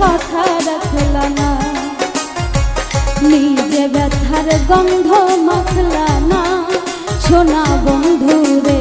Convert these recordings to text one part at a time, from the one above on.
কথা রাখল না। নিজে ব্যথার গন্ধ মাখল না। সোনা বন্ধু রে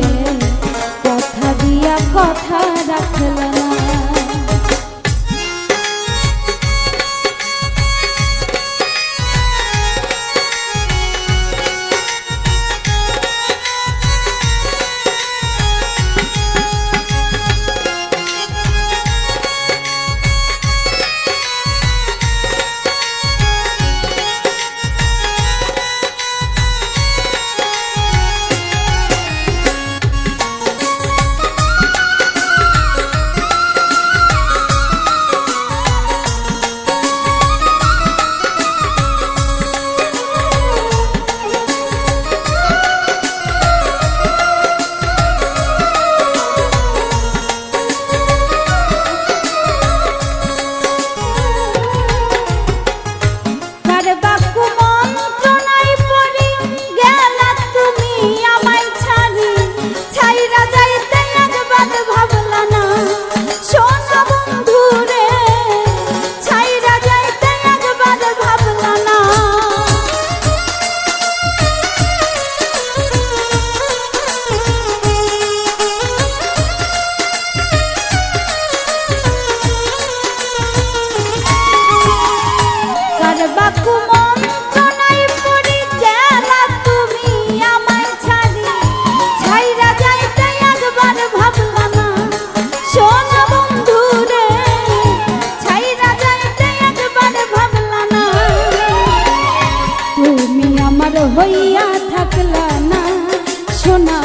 শোনা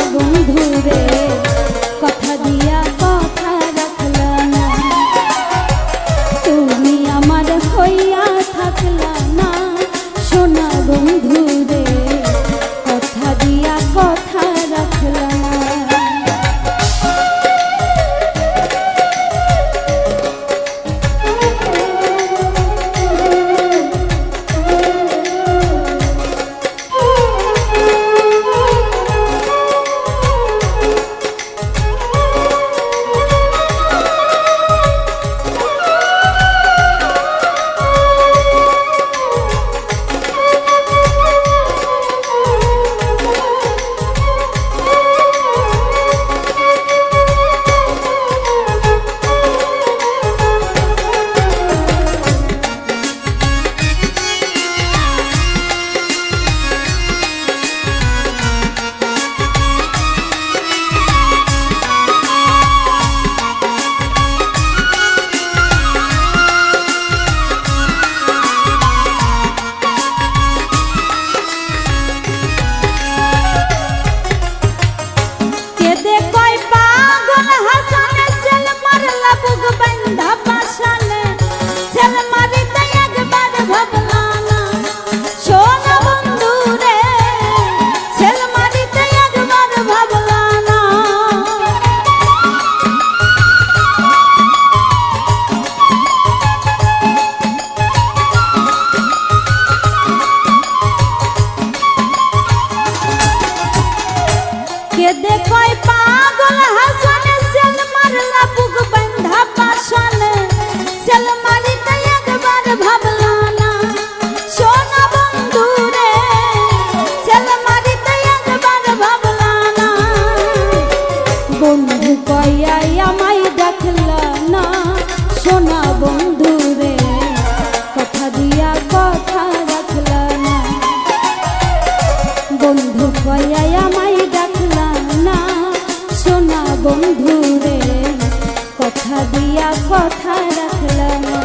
কথা দিয়া কথা রাখল না।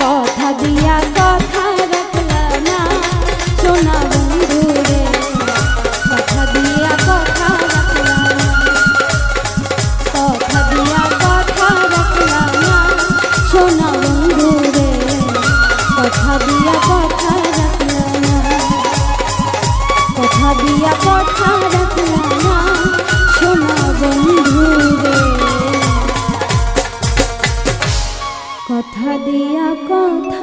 কথা দিয়া কথা রাখল না। সোনা বন্ধু রে, কথা দিয়া কথা রাখল না। কথা দিয়া কথা রাখল না। সোনা বন্ধু রে, কথা দিয়া কথা রাখল কথা দিয়া কথা রাখল সোনা বন্ধু দিয়া কথা